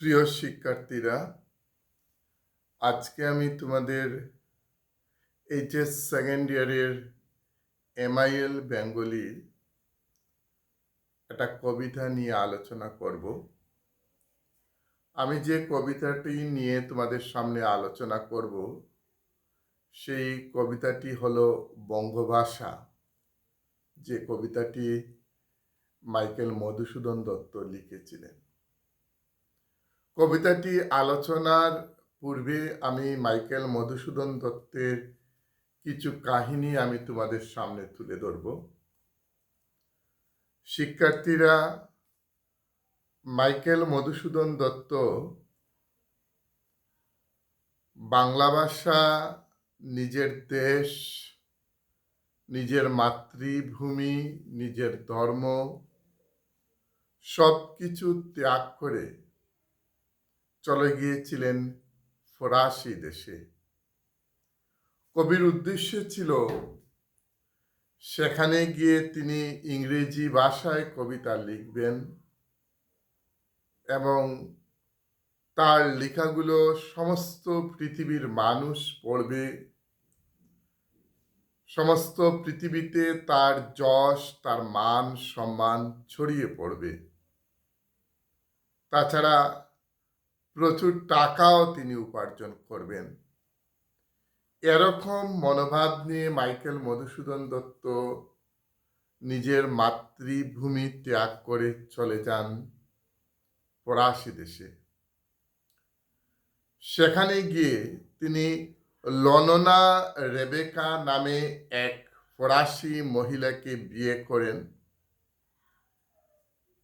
প্রিয় শিক্ষার্থীরা, আজকে আমি তোমাদের এইচএস সেকেন্ড ইয়ারের এমআইএল বেঙ্গলির একটা কবিতা নিয়ে আলোচনা করব। আমি যে কবিতাটি নিয়ে তোমাদের সামনে আলোচনা করব, সেই কবিতাটি হলো বঙ্গভাষা। যে কবিতাটি মাইকেল মধুসূদন দত্ত লিখেছিলেন। কবিতাটি আলোচনার পূর্বে আমি মাইকেল মধুসূদন দত্তের কিছু কাহিনী আমি তোমাদের সামনে তুলে ধরব। শিক্ষার্থীরা, মাইকেল মধুসূদন দত্ত বাংলা ভাষা, নিজের দেশ, নিজের মাতৃভূমি, নিজের ধর্ম সব কিছু ত্যাগ করে চলে গিয়েছিলেন ফরাসি দেশে। কবির উদ্দেশ্য ছিল, সেখানে গিয়ে তিনি ইংরেজি ভাষায় কবিতা লিখবেন এবং তার লেখাগুলো সমস্ত পৃথিবীর মানুষ পড়বে। সমস্ত পৃথিবীতে তার যশ, তার মান, সম্মান ছড়িয়ে পড়বে। তাছাড়া প্রচুর টাকাও তিনি উপার্জন করবেন। এরকম মনোভাব নিয়ে মাইকেল মধুসূদন দত্ত নিজের মাতৃভূমি ত্যাগ করে চলে যান ফরাসি দেশে। সেখানে গিয়ে তিনি লননা রেবেকা নামে এক ফরাসি মহিলাকে বিয়ে করেন।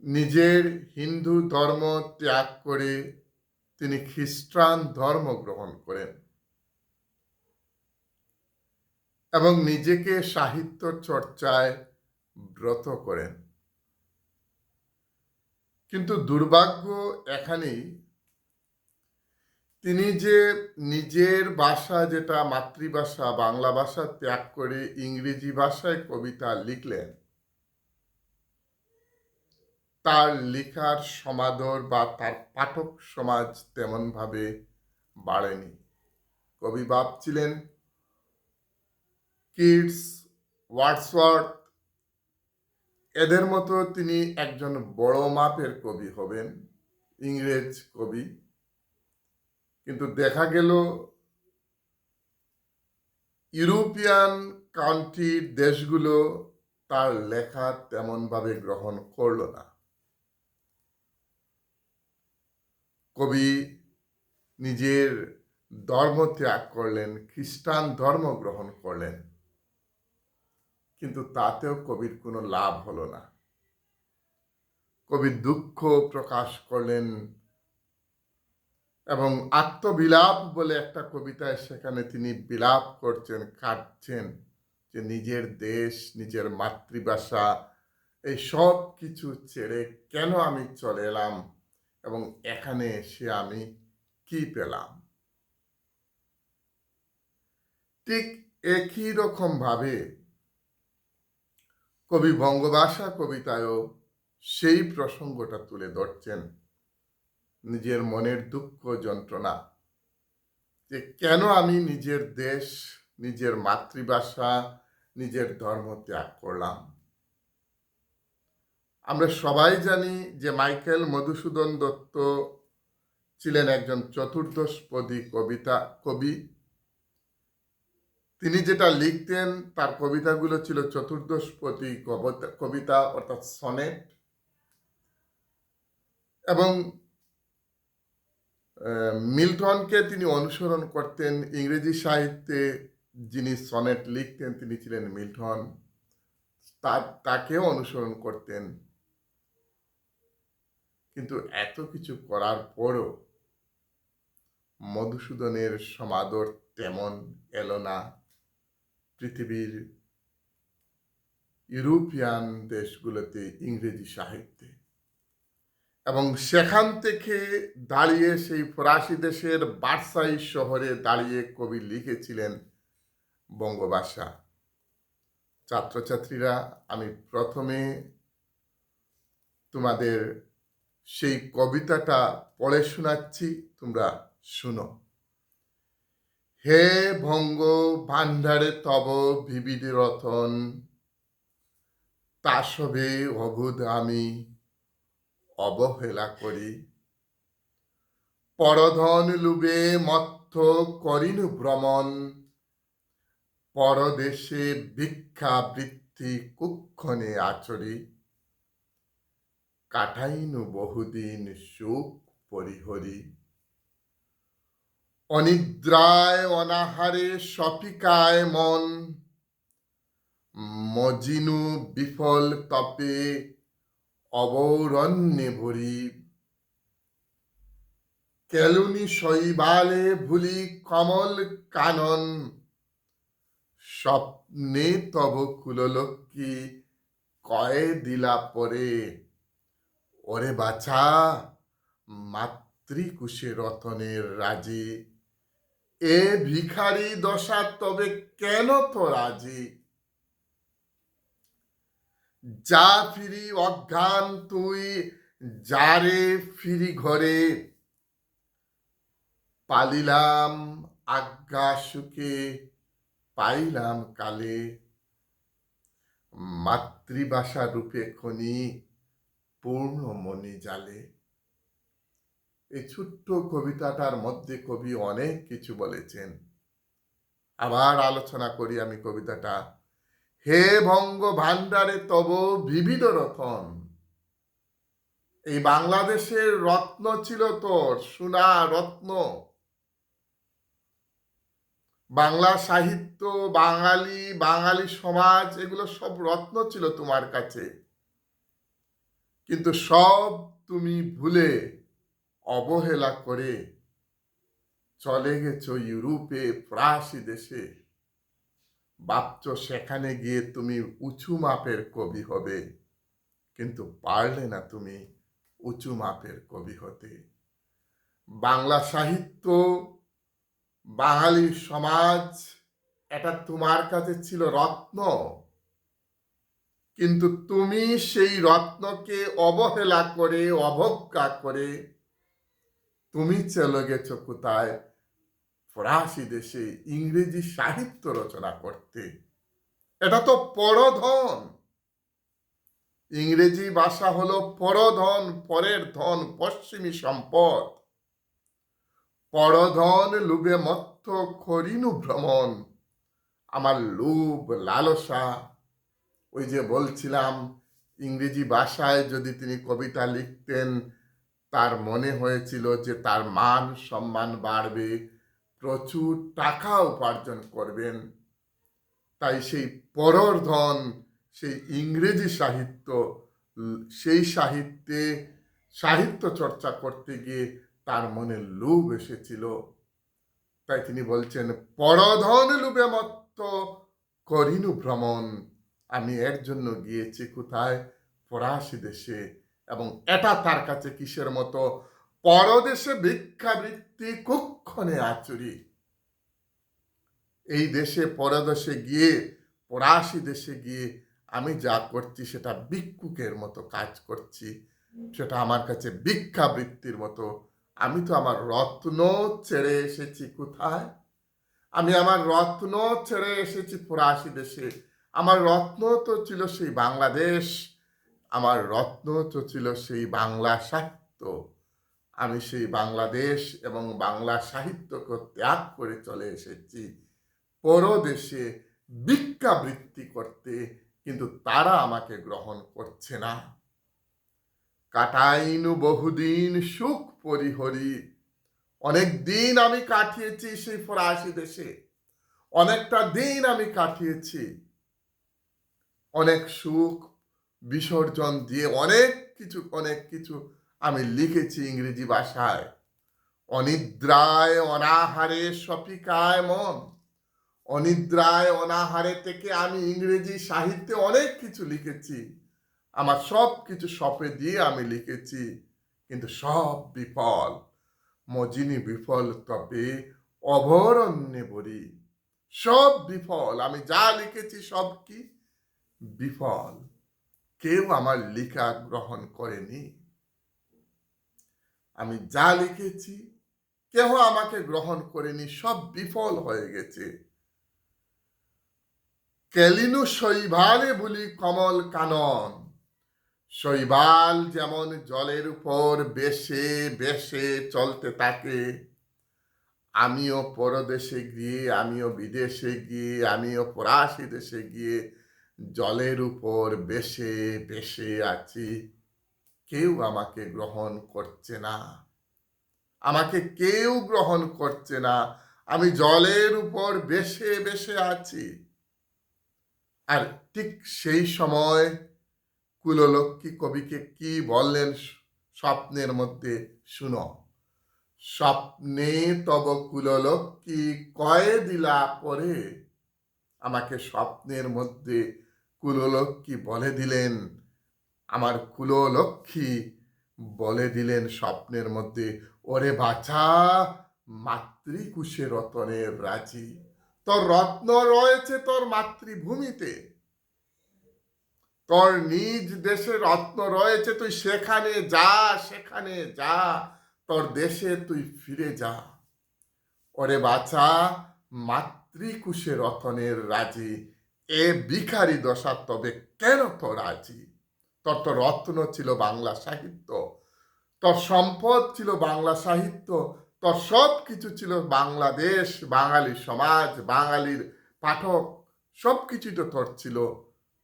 নিজের হিন্দু ধর্ম ত্যাগ করে তিনি খ্রিস্টান ধর্ম গ্রহণ করেন। এবং নিজেকে সাহিত্য চর্চায় ব্রত করেন। কিন্তু দুর্ভাগ্য এখানেই, তিনি যে নিজের ভাষা যেটা মাতৃভাষা, বাংলা ভাষা ত্যাগ করে ইংরেজি ভাষায় কবিতা লিখলেন তার লেখার সমাদর বা তার পাঠক সমাজ তেমনভাবে বাড়েনি। কবি ভাবছিলেন, কিডস, ওয়ার্ডসওয়ার্থ, এদের মতো তিনি একজন বড় মাপের কবি হবেন, ইংরেজ কবি। কিন্তু দেখা গেল, ইউরোপিয়ান কান্ট্রির দেশগুলো তার লেখা তেমনভাবে গ্রহণ করল না। কবি নিজের ধর্ম ত্যাগ করলেন, খ্রিস্টান ধর্ম গ্রহণ করলেন, কিন্তু তাতেও কবির কোনো লাভ হলো না। কবি দুঃখ প্রকাশ করলেন এবং আত্মবিলাপ বলে একটা কবিতায় সেখানে তিনি বিলাপ করছেন, কাটছেন যে নিজের দেশ, নিজের মাতৃভাষা, এই সব কিছু ছেড়ে কেন আমি চলে এলাম? এবং এখানে এসে আমি কি পেলাম? ঠিক একই রকম ভাবে কবি বঙ্গভাষা কবিতায়ও সেই প্রসঙ্গটা তুলে ধরছেন নিজের মনের দুঃখ যন্ত্রণা যে কেন আমি নিজের দেশ, নিজের মাতৃভাষা, নিজের ধর্ম ত্যাগ করলাম। আমরা সবাই জানি যে মাইকেল মধুসূদন দত্ত ছিলেন একজন চতুর্দশপদী কবিতা, কবি। তিনি যেটা লিখতেন, তার কবিতাগুলো ছিল চতুর্দশপদী কবিতা কবিতা অর্থাৎ সনেট। এবং মিল্টনকে তিনি অনুসরণ করতেন। ইংরেজি সাহিত্যে যিনি সনেট লিখতেন, তিনি ছিলেন মিল্টন। তাকেও অনুসরণ করতেন। কিন্তু এত কিছু করার পরও মধুসূদনের সমাদর তেমন এলো না। পৃথিবীর ইউরোপিয়ান দেশগুলোতে ইংরেজি সাহিত্যে। এবং সেখান থেকে দাঁড়িয়ে সেই ফরাসি দেশের বার্সাই শহরে দাঁড়িয়ে কবি লিখেছিলেন বঙ্গভাষা। ছাত্রছাত্রীরা, আমি প্রথমে তোমাদের সেই কবিতাটা পড়ে শোনাচ্ছি, তোমরা শুনো। হে ভঙ্গ ভাণ্ডারে তব বিবিধ রতন তাসবে অবুধ আমি অবহেলা করি। পরধন লুবে মত্থ করিনু ভ্রমণ, পরদেশে ভিক্ষা বৃত্তি কুক্ষণে আচরি কাটাইনু বহুদিন সুখ পরিহরি। অনিদ্রায় অনাহারে সপিকায় মন। মজিনু বিফল তপে অবরণ্যে ভরি। কেলুনি শৈবালে ভুলি কমল কানন। স্বপ্নে তব কুললক্ষ্মী কয়ে দিলা পরে। ওরে বাছা, মাতৃকুশে রতনের রাজি। এ ভিখারি দশা তবে কেন তো রাজি? যা ফিরি অজ্ঞান তুই, যারে ফিরি ঘরে। পালিলাম আজ্ঞা সুখে, পাইলাম কালে। মাতৃভাষা রূপে খনি পূর্ণ মনি জালে। এই ছোট্ট কবিতাটার মধ্যে কবি অনেক কিছু বলেছেন। আবার আলোচনা করি আমি কবিতাটা। হে ভঙ্গ ভাণ্ডারে তব বিবিধ রতন। এই বাংলাদেশের রত্ন ছিল তোর, সোনা রত্ন। বাংলা সাহিত্য, বাঙালি বাঙালি সমাজ, এগুলো সব রত্ন ছিল তোমার কাছে। কিন্তু সব তুমি ভুলে অবহেলা করে চলে গেছ ইউরোপে, ফরাসি দেশে। ভাবছ সেখানে গিয়ে তুমি উঁচু মাপের কবি হবে, কিন্তু পারলে না তুমি উঁচু মাপের কবি হতে। বাংলা সাহিত্য, বাঙালি সমাজ, এটা তোমার কাছে ছিল রত্ন? কিন্তু তুমি সেই রত্নকে অবহেলা করে, অবজ্ঞা করে তুমি চলে গেছো কোথায়? ফরাসি দেশে ইংরেজি সাহিত্য রচনা করতে। এটা তো পরধন। ইংরেজি ভাষা হলো পরধন, পরের ধন, পশ্চিমী সম্পদ। পরধন লুবে মত্ত করিনু ভ্রমণ। আমার লোভ লালসা ওই যে বলছিলাম, ইংরেজি ভাষায় যদি তিনি কবিতা লিখতেন, তার মনে হয়েছিল যে তার মান সম্মান বাড়বে, প্রচুর টাকা উপার্জন করবেন। তাই সেই পরর ধন, সেই ইংরেজি সাহিত্য, সেই সাহিত্যে সাহিত্য চর্চা করতে গিয়ে তার মনে লোভ এসেছিল। তাই তিনি বলছেন, পরধন লোভে মত্ত, করিনু ভ্রমণ। আমি এর জন্য গিয়েছি কোথায়? ফরাসি দেশে। এবং এটা তার কাছে কিসের মতো? পরদেশে ভিক্ষাবৃত্তি কুক্ষণে আচুরি। এই দেশে, পরদেশে গিয়ে, ফরাসি দেশে গিয়ে আমি যা করছি, সেটা ভিক্ষুকের মতো কাজ করছি। সেটা আমার কাছে ভিক্ষাবৃত্তির মতো। আমি তো আমার রত্ন ছেড়ে এসেছি কোথায়? আমি আমার রত্ন ছেড়ে এসেছি ফরাসি দেশে। আমার রত্ন তো ছিল সেই বাংলাদেশ, আমার রত্ন তো ছিল সেই বাংলা সাহিত্য। আমি সেই বাংলাদেশ এবং বাংলা সাহিত্যকে ত্যাগ করে চলে এসেছি। পরদেশে ভিক্ষাবৃত্তি করতে, কিন্তু তারা আমাকে গ্রহণ করছে না। কাটাইনু বহুদিন সুখ পরিহরি। অনেক দিন আমি কাটিয়েছি সেই ফরাসি দেশে। অনেকটা দিন আমি কাটিয়েছি। অনেক সুখ, বিসর্জন দিয়ে অনেক কিছু অনেক কিছু আমি লিখেছি ইংরেজি ভাষায়। অনিদ্রায় অনাহারে সপিকায় মন। অনিদ্রায় অনাহারে থেকে আমি ইংরেজি সাহিত্যে অনেক কিছু লিখেছি। আমার সব কিছু সপে দিয়ে আমি লিখেছি, কিন্তু সব বিফল। মজিনী বিফল, তবে অভরণ্যে বলি সব বিফল, আমি যা লিখেছি সব কি? বিফল। কেউ আমার লেখা গ্রহণ করেনি। আমি যা লিখেছি, কেহ আমাকে গ্রহণ করেনি, সব বিফল হয়ে গেছে। কেলিনু শৈবালে বলি কমল কানন। শৈবাল যেমন জলের উপর বেশে বেশে চলতে থাকে, আমিও পরদেশে গিয়ে, আমিও বিদেশে গিয়ে, আমিও পরাশি দেশে গিয়ে জলের উপর বেশে বেশে আছি। কেউ আমাকে গ্রহণ করছে না। আমাকে কেউ গ্রহণ করছে না। আমি জলের উপর বেশে বেশে আছি। আর ঠিক সেই সময় কুললক্ষ্মী কবিকে কি বললেন স্বপ্নের মধ্যে শুনো। স্বপ্নে তব কুললক্ষ্মী কয়ে দিলা পরে। আমাকে স্বপ্নের মধ্যে কুললক্ষ্মী বলে দিলেন, আমার কুললক্ষ্মী বলে দিলেন স্বপ্নের মধ্যে, ওরে বাছা, মাতৃকুশে রতনের রাজি। তোর রত্ন রয়েছে তোর মাতৃভূমিতে। তোর নিজ দেশে রত্ন রয়েছে, তুই সেখানে যা সেখানে যা। তোর দেশে তুই ফিরে যা। ওরে বাছা, মাতৃকুশে রতনের রাজি। এ ভিখারি দশা তবে কেন তো রাজি? তোর তো রত্ন ছিল বাংলা সাহিত্য। তোর সম্পদ ছিল বাংলা সাহিত্য। তোর সব কিছু ছিল বাংলাদেশ, বাঙালি সমাজ, বাঙালির পাঠক। সব কিছুই তো তোর ছিল।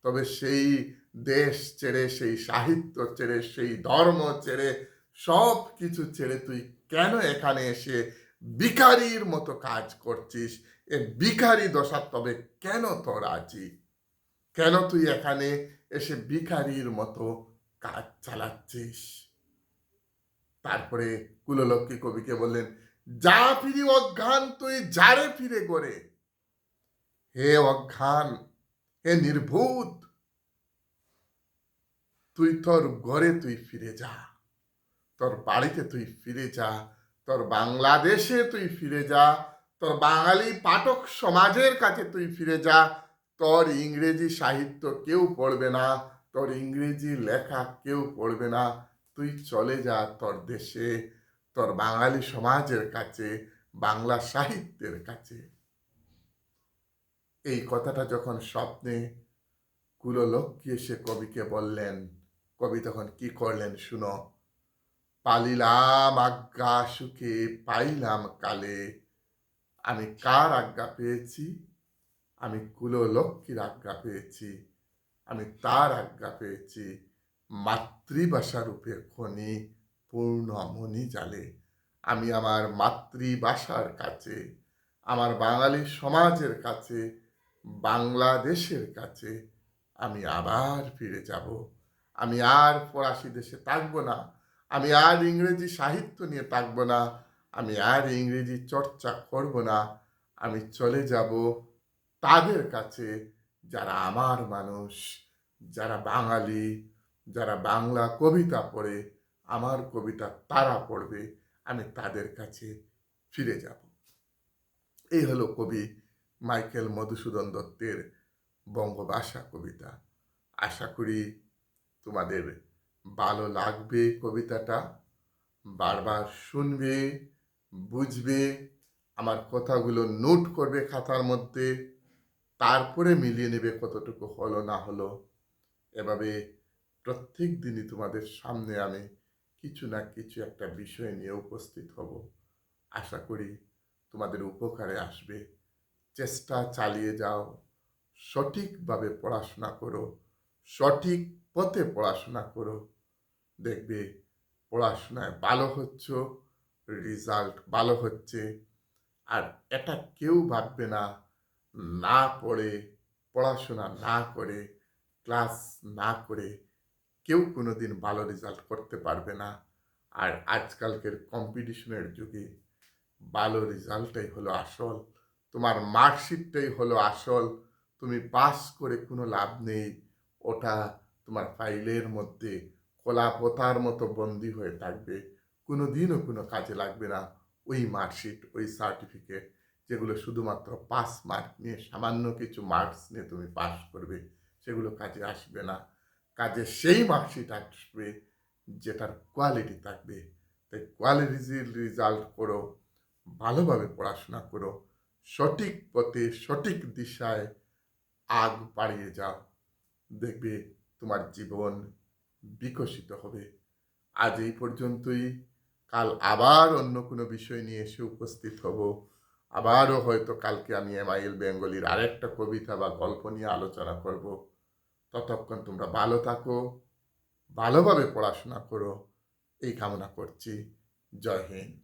তবে সেই দেশ ছেড়ে, সেই সাহিত্য ছেড়ে, সেই ধর্ম ছেড়ে, সব কিছু ছেড়ে তুই কেন এখানে এসে ভিখারির মতো কাজ করছিস? এ ভিখারি দশা তবে কেন তোর আছি কেন তুই এখানে এসে ভিখারির মতো কাজ চালাচ্ছিস? তারপরে কুললক্ষ্মী কবিকে বললেন, যা ফিরি অজ্ঞান, তুই যারে ফিরে গড়ে? হে অজ্ঞান, হে নির্ভূত, তুই তোর ঘরে তুই ফিরে যা। তোর বাড়িতে তুই ফিরে যা, তোর বাংলাদেশে তুই ফিরে যা তোর বাঙালি পাঠক সমাজের কাছে তুই ফিরে যা। তোর ইংরেজি সাহিত্য কেউ পড়বে না, তোর ইংরেজি লেখা কেউ পড়বে না। তুই চলে যা তোর দেশে, তোর বাঙালি সমাজের কাছে, বাংলা সাহিত্যের কাছে। এই কথাটা যখন স্বপ্নে কুললক্ষ্মী এসে কবিকে বললেন, কবি তখন কি করলেন শুনো? পালিলাম আজ্ঞা সুখে, পাইলাম কালে। আমি কার আজ্ঞা পেয়েছি? আমি কুললক্ষ্মীর আজ্ঞা পেয়েছি। আমি তার আজ্ঞা পেয়েছি। মাতৃভাষা রূপে খনি পূর্ণমণি জালে। আমি আমার মাতৃভাষার কাছে, আমার বাঙালি সমাজের কাছে, বাংলাদেশের কাছে আমি আবার ফিরে যাব। আমি আর ফরাসি দেশে থাকব না। আমি আর ইংরেজি সাহিত্য নিয়ে থাকব না। আমি আর ইংরেজি চর্চা করব না, আমি চলে যাব তাদের কাছে, যারা আমার মানুষ, যারা বাঙালি, যারা বাংলা কবিতা পড়ে, আমার কবিতা তারা পড়বে, আমি তাদের কাছে ফিরে যাব। এই হলো কবি মাইকেল মধুসূদন দত্তের বঙ্গভাষা কবিতা। আশা করি তোমাদের ভালো লাগবে কবিতাটা, বারবার শুনবে বুঝবে, আমার কথাগুলো নোট করবে খাতার মধ্যে, তারপরে মিলিয়ে নেবে কতটুকু হলো না হলো। এভাবে প্রত্যেক দিনই তোমাদের সামনে আমি কিছু না কিছু একটা বিষয় নিয়ে উপস্থিত হব। আশা করি তোমাদের উপকারে আসবে। চেষ্টা চালিয়ে যাও। সঠিকভাবে পড়াশোনা করো। সঠিক পথে পড়াশোনা করো। দেখবে পড়াশোনায় ভালো হচ্ছ। রেজাল্ট ভালো হচ্ছে। আর এটা কেউ ভাববে না না পড়ে, পড়াশোনা না করে ক্লাস না করে কেউ কোনো দিন ভালো রেজাল্ট করতে পারবে না। আর আজকালকের কম্পিটিশনের যুগে ভালো রেজাল্টটাই হলো আসল। তোমার মার্কশিটটাই হলো আসল। তুমি পাস করে কোনো লাভ নেই। ওটা তোমার ফাইলের মধ্যে কলা পোতার মতো বন্দি হয়ে থাকবে। কোনো দিনও কোনো কাজে লাগবে না ওই মার্কশিট, ওই সার্টিফিকেট যেগুলো শুধুমাত্র পাস মার্ক নিয়ে সামান্য কিছু মার্কস নিয়ে তুমি পাস করবে, সেগুলো কাজে আসবে না। কাজে সেই মার্কশিট আসবে যেটার কোয়ালিটি থাকবে। তাই কোয়ালিটির রেজাল্ট করো, ভালোভাবে পড়াশোনা করো, সঠিক পথে, সঠিক দিশায় আগ বাড়িয়ে যাও। দেখবে তোমার জীবন বিকশিত হবে। আজ এই পর্যন্তই। কাল আবার অন্য কোনো বিষয় নিয়ে এসে উপস্থিত হব। আবারও হয়তো কালকে আমি এম আই এল বেঙ্গলির আরেকটা কবিতা বা গল্প নিয়ে আলোচনা করব। ততক্ষণ তোমরা ভালো থাকো, ভালোভাবে পড়াশোনা করো। এই কামনা করছি। জয় হিন্দ।